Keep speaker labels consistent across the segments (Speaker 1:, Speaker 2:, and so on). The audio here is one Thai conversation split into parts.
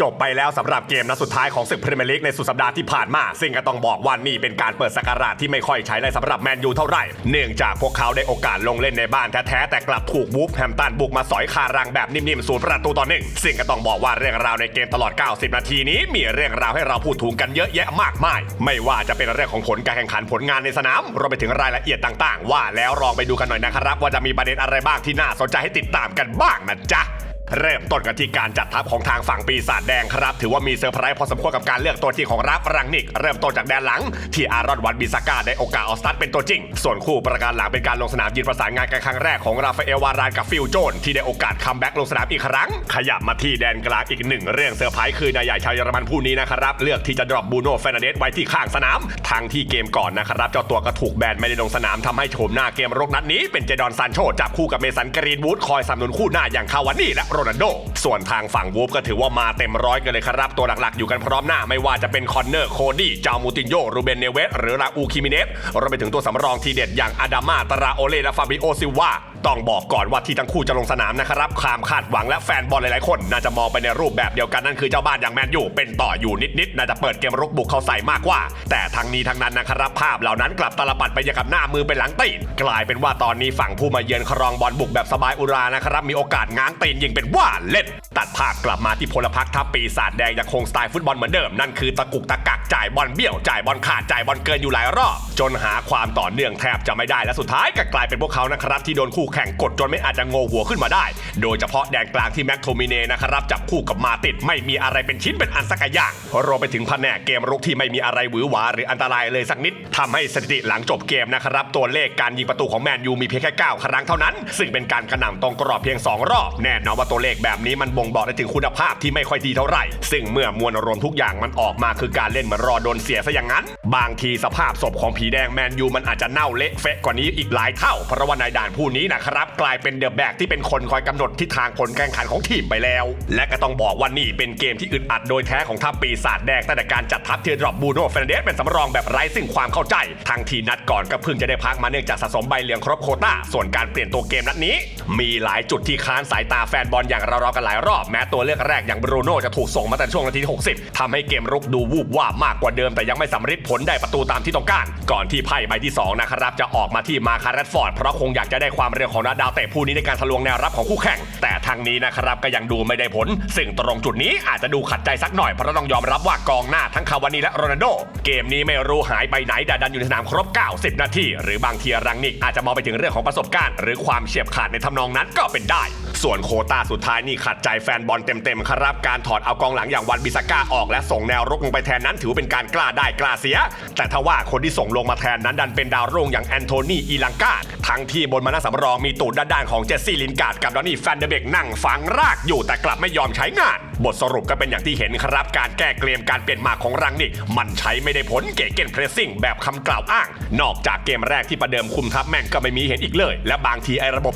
Speaker 1: จบไปแล้วสำหรับเกมนัดสุดท้ายของศึกพรีเมียร์ลีกในสุดสัปดาห์ที่ผ่านมา ซึ่งก็ต้องบอกว่านี่เป็นการเปิดสกราชที่ไม่ค่อยใช้ได้สำหรับแมนยูเท่าไหร่ เนื่องจากพวกเขาได้โอกาสลงเล่นในบ้านแท้ๆแต่กลับถูกวูฟแฮมตันบุกมาสอยคารังแบบนิ่มๆศูนย์ประตูต่อหนึ่งซึ่งก็ต้องบอกว่าเรื่องราวในเกมตลอด 90 นาทีนี้ มีเรื่องราวให้เราพูดถึงกันเยอะแยะมากมาย ไม่ว่าจะเป็นเรื่องของผลการแข่งขันผลงานในสนามรวมไปถึงรายละเอียดต่าง ๆ ว่าแล้วลองไปดูกันหน่อยนะครับ ว่าจะมีประเด็นอะไรบ้างที่น่าสนใจให้ติดตามกันบ้างนะจ๊ะ เริ่มต้นกันที่การจัดทัพของทางฝั่งปีศาจแดงครับ ถือว่ามีเซอร์ไพรส์พอสมควรกับการเลือกตัวจริงของรับรังนิก เริ่มต้นจากแดนหลัง ที่อารอนวันบิสก้าได้โอกาสออสตัดเป็นตัวจริง ส่วนคู่ประการหลังเป็นการลงสนามยืนประสานงานกันครั้งแรกของราฟาเอลวารานกับฟิลโจนที่ได้โอกาสคัมแบ็กลงสนามอีกครั้ง ขยับมาที่แดนกลางอีกหนึ่งเรื่องเซอร์ไพรส์คือนายใหญ่ชาวเยอรมันผู้นี้นะครับเลือกที่จะดรอปบูโน่เฟรนเดสไว้ที่ข้างสนามทั้งที่เกมก่อนนะครับเจ้าตัวก็ถูกแบนไม่ได้ลงสนามทำให้โฉมหน้าเกมรกนัดนี้เป็นเจดอนซานโชจับคู่กับเมสันกรีนวูดคอยสนับสนุนคู่หน้าอย่างคาวานี่และโรนัลโด ส่วนทางฝั่งวูฟก็ถือว่ามาเต็มร้อยกันเลยครับ ตัวหลักๆ อยู่กันพร้อมหน้าไม่ว่าจะเป็นคอนเนอร์โคดี้จามูตินโยรูเบนเนเวสหรือราอูคิมิเนสรวมไปถึงตัวสำรองทีเด็ดอย่างอาดามาตาราโอเลและฟาบิโอซิวา ต้องบอกก่อนว่าที่ทั้งคู่จะลงสนามนะครับความคาดหวังและแฟนบอลหลายๆคน น่าจะมองไปในรูปแบบเดียวกันนั่นคือเจ้าบ้านอย่างแมนยูเป็นต่ออยู่นิดๆน่าจะเปิดเกมรุกบุกเขาใส่มากกว่า แต่ทั้งนี้ทั้งนั้นนะครับภาพเหล่านั้นกลับตลปัดไปยังกับหน้ามือเป็นหลังตีนกลายเป็นว่าตอนนี้ฝั่งผู้มาเยือนครองบอลบุกแบบสบายอุรานะครับมีโอกาสง้างตีนยิงเป็นว่าเล่น ตัดภาพกลับมาที่พลพรรคทัพปีศาจแดงยังคงสไตล์ฟุตบอลเหมือนเดิมนั่นคือตะกุกตะกักจ่ายบอลเบี้ยวจ่ายบอลขาดจ่ายบอลเกินอยู่หลายรอบ จนหาความต่อเนื่องแทบจะไม่ได้และสุดท้ายก็กลายเป็นพวกเขานะครับที่โดนคู่แข่งกดจนไม่อาจจะโงหัวขึ้นมาได้ โดยเฉพาะแดนกลางที่แม็กโทมิเน่นะครับจับคู่กับมาติดไม่มีอะไรเป็นชิ้นเป็นอันสักอย่างรวมไปถึงแผนกเกมรุกที่ไม่มีอะไรหวือหวาหรืออันตรายเลยสักนิดทำให้สถิติหลังจบเกมนะครับตัวเลขการยิงประตูของแมนยูมีเพียงแค่9ครั้งเท่านั้น ซึ่งเป็นการกระหน่ำตรงกรอบเพียง 2 รอบ แน่นอนว่าตัวเลขแบบนี้มันบ่งบอกได้ถึงคุณภาพที่ไม่ค่อยดีเท่าไหร่ ซึ่งเมื่อมวลรวมทุกอย่างมันออกมาคือการเล่นเหมือนรอโดนเสียซะอย่างนั้น บางทีสภาพศพของผีแดงแมนยูมันอาจจะเน่าเละเฟะกว่านี้อีกหลายเท่าเพราะว่านายด่านผู้นี้นะครับ กลายเป็นเดอะแบกที่เป็นคนคอยกำหนดทิศทางผลการแข่งขันของทีมไปแล้ว และก็ต้องบอกว่านี่เป็นเกมที่อึดอัดโดยแท้ของทัพปีศาจแดงตั้งแต่การจัดทัพเทียร์ดรอปบูโน่เฟรนเดสเป็นสำรองแบบไร้ซึ่งความเข้าใจ ทางทีนัดก่อนก็เพิ่งจะได้พักมาเนื่องจากสะสมใบเหลืองครบโคต้า ส่วนการเปลี่ยนตัวเกมนัดนี้ มีหลายจุดที่ค้านสายตาแฟนบอลอย่างเราๆกันหลายรอบแม้ตัวเลือกแรกอย่างบรูโน่จะถูกส่งมาแต่ช่วงนาทีที่60ทำให้เกมรุกดูวูบวาบมากกว่าเดิมแต่ยังไม่สำเร็จผลได้ประตูตามที่ต้องการ ก่อนที่ไพ่ใบที่สองนะครับจะออกมาที่มาคาร์เรตฟอร์ดเพราะคงอยากจะได้ความเร็วของนักดาวเตะผู้นี้ในการทะลวงแนวรับของคู่แข่ง แต่ทางนี้นะครับก็ยังดูไม่ได้ผล ซึ่งตรงจุดนี้อาจจะดูขัดใจสักหน่อยเพราะต้องยอมรับว่ากองหน้าทั้งคาวานีและโรนัลโด เกมนี้ไม่รู้หายไปไหนแต่ดันอยู่ในสนามครบ 90 นาทีหรือบางทีรังนิกอาจจะมองไปถึงเรื่องของประสบการณ์ หรือความเฉียบขาดในทำนองนั้นก็เป็นได้ ส่วนโคต้าสุดท้ายนี่ขัดใจแฟนบอลเต็มๆครับการถอดเอากองหลังอย่างวันบิสก้าออกและส่งแนวรุกลงไปแทนนั้นถือเป็นการกล้าได้กล้าเสีย แต่ถ้าว่าคนที่ส่งลงมาแทนนั้นดันเป็นดาวรุ่งอย่างแอนโทนีอีลังกา ทั้งที่บนมานาสำรองมีตูดด้านๆของเจสซี่ลินการ์ดกับดอนนี่แฟนเดเบกนั่งฝังรากอยู่แต่กลับไม่ยอมใช้งาน บทสรุปก็เป็นอย่างที่เห็นครับ การแก้เกมการเปลี่ยนมาของรังนิกมันใช้ไม่ได้ผลเก๋เกนเพรสซิ่งแบบคำกล่าวอ้าง นอกจากเกมแรกที่ประเดิมคุมทัพแมนก็ไม่มีเห็นอีกเลย และบางทีไอ้ระบบ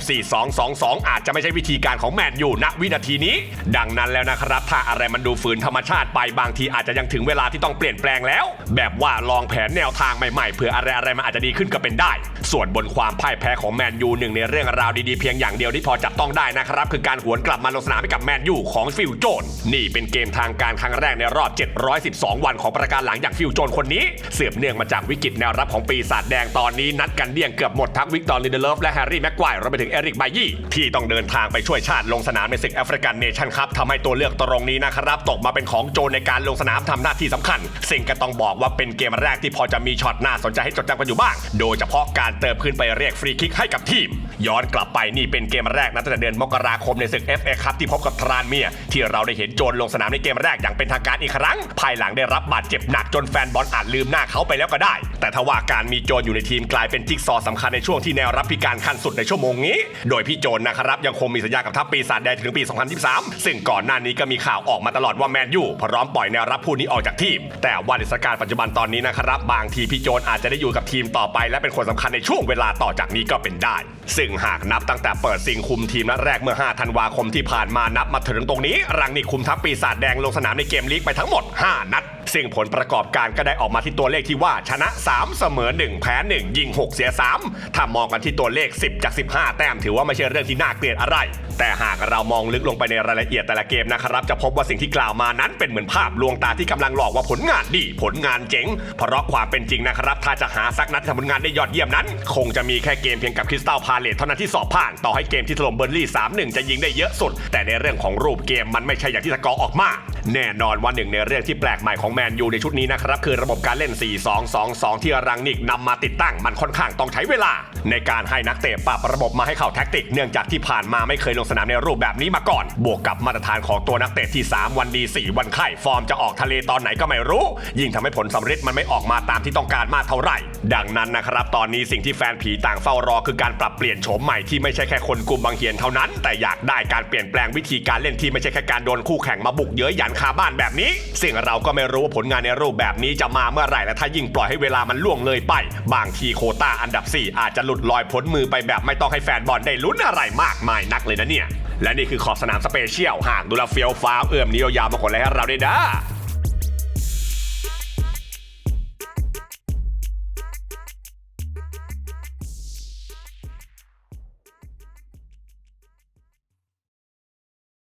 Speaker 1: 4-2-2-2 อาจจะไม่ใช่วิธีการของแมนอยู่ณวินาทีนี้ ดังนั้นแล้วนะครับถ้าอะไรมันดูฝืนธรรมชาติไปบางทีอาจจะยังถึงเวลาที่ต้องเปลี่ยนแปลงแล้ว แบบว่าลองแผนแนวทางใหม่ๆเผื่ออะไรอะไรมันอาจจะดีขึ้นก็เป็นได้ ส่วนบนความพ่ายแพ้ของแมนยูหนึ่งในเรื่องราวดีๆเพียงอย่างเดียวที่พอจับต้องได้นะครับ คือการหวนกลับมาลงสนามให้กับแมนยูของฟิลโจน นี่เป็นเกมทางการครั้งแรกในรอบ 712 วันของประการหลังอย่างฟิลโจนคนนี้ เสืบเนื่องมาจากวิกฤตแนวรับของปีศาจแดงตอนนี้นัดกันเดี่ยงเกือบหมดทั้งวิกตอร์ลินเดเลฟและแฮร์รี่แม็กควายรวมไปถึงเอริกไบยี่ที่ต้องเดินทางไปช่วยชาติลงสนามในศึกแอฟริกันเนชั่นคัพทำให้ตัวเลือกตรงนี้นะครับตกมาเป็นของโจนในการลงสนามทำหน้าที่สำคัญสิ่งก็ต้องบอกว่าเป็นเกมแรกที่พอจะมีช็อตน่าสนใจให้จดจำกันอยู่บ้าง โดยเฉพาะการเติมขึ้นไปเรียกฟรีคิกให้กับทีม ย้อนกลับไปนี่เป็นเกมแรกนะตั้งแต่เดือนมกราคมในศึก FA คัพที่พบกับทรานเมีย ที่เราได้เห็นโจนลงสนามในเกมแรกอย่างเป็นทางการอีกครั้ง ภายหลังได้รับบาดเจ็บหนักจนแฟนบอลอาจลืมหน้าเขาไปแล้วก็ได้ แต่ทว่าการมีโจนอยู่ในทีมกลายเป็นจิ๊กซอว์สำคัญในช่วงที่แนวรับพิการขั้นสุดในชั่วโมงนี้ โดยพี่โจนนะครับยังคงมีสัญญากับทัพปีศาจแดงถึงปี 2023 ซึ่งก่อนหน้านี้ก็มีข่าวออกมาตลอดว่าแมนยูพร้อมปล่อยแนวรับผู้นี้ออกจากทีม แต่ว่าในสถานการณ์ปัจจุบันตอนนี้นะครับบางทีพี่โจนอาจจะได้อยู่กับทีมต่อไป และเป็นคนสำคัญในช่วงเวลาต่อจากนี้ก็เป็นได้ ซึ่งหากนับตั้งแต่เปิดซิงคุมทีมนัดแรกเมื่อ 5 ธันวาคมที่ผ่านมานับมาถึงตรงนี้ รังนิกคุมทัพปีศาจแดงลงสนามในเกมลีกไปทั้งหมด 5 นัด ซึ่งผลประกอบการก็ได้ออกมาที่ตัวเลขที่ว่าชนะ 3 เสมอ 1 แพ้ 1 ยิง 6 เสีย 3 ถ้ามองกันที่ตัวเลข 10 จาก 15 แต้มถือว่าไม่ใช่เรื่องที่น่าเกลียดอะไร แต่หากเรามองลึกลงไปในรายละเอียดแต่ละเกมนะครับจะพบว่าสิ่งที่กล่าวมานั้นเป็นเหมือนภาพลวงตาที่กำลังหลอกว่าผลงานดีผลงานเจ๋ง เพราะความเป็นจริงนะครับถ้าจะหาสักนัดที่ทำผลงานได้ยอดเยี่ยมนั้น คงจะมีแค่เกมเพียงกับคริสตัลพาเลตเท่านั้นที่สอบผ่านต่อให้เกมที่ถล่มเบอร์ลี่3-1 จะยิงได้เยอะสุด แต่ในเรื่องของรูปเกมมันไม่ใช่อย่างที่สกอร์ออกมา แน่นอนว่าหนึ่งในเรื่องที่แปลกใหม่ของมนยูในชุดนี้นะครับ คือระบบการเล่น 4-2-2-2 ที่รังนิกนำมาติดตั้งมันค่อนข้างต้องใช้เวลา ในการให้นักเตะปรับระบบมาให้เข้าแท็กติก เนื่องจากที่ผ่านมาไม่เคยลงสนามในรูปแบบนี้มาก่อน บวกกับมาตรฐานของตัวนักเตะที่ 3 วันดี 4 วันไข้ฟอร์มจะออกทะเลตอนไหนก็ไม่รู้ ยิ่งทำให้ผลสำเร็จมันไม่ออกมาตามที่ต้องการมากเท่าไหร่ ดังนั้นนะครับตอนนี้สิ่งที่แฟนผีต่างเฝ้ารอคือการปรับเปลี่ยนโฉมใหม่ที่ไม่ใช่แค่คนกลุ่มบางเหียนเท่านั้น แต่อยากได้การเปลี่ยนแปลงวิธีการเล่นที่ไม่ใช่แค่การโดนคู่แข่งมาบุกเย้ยหยันคาบ้านแบบนี้ซึ่งเราก็ไม่รู้ว่าผลงานในรูปแบบนี้จะมาเมื่อไหร่และถ้ายิ่งปล่อยให้เวลามันล่วงเลยไป บางทีโคต้าอันดับ 4 อาจจะหลุดลอยพ้นมือไปแบบไม่ต้องให้แฟนบอลได้ลุ้นอะไรมากมายนักเลยนะเนี่ย และนี่คือขอบสนามสเปเชียลหากดูแลเฟียวฟ้าวเอื้อมนิ้วยาวมาคนแลยให้เราได้ด้า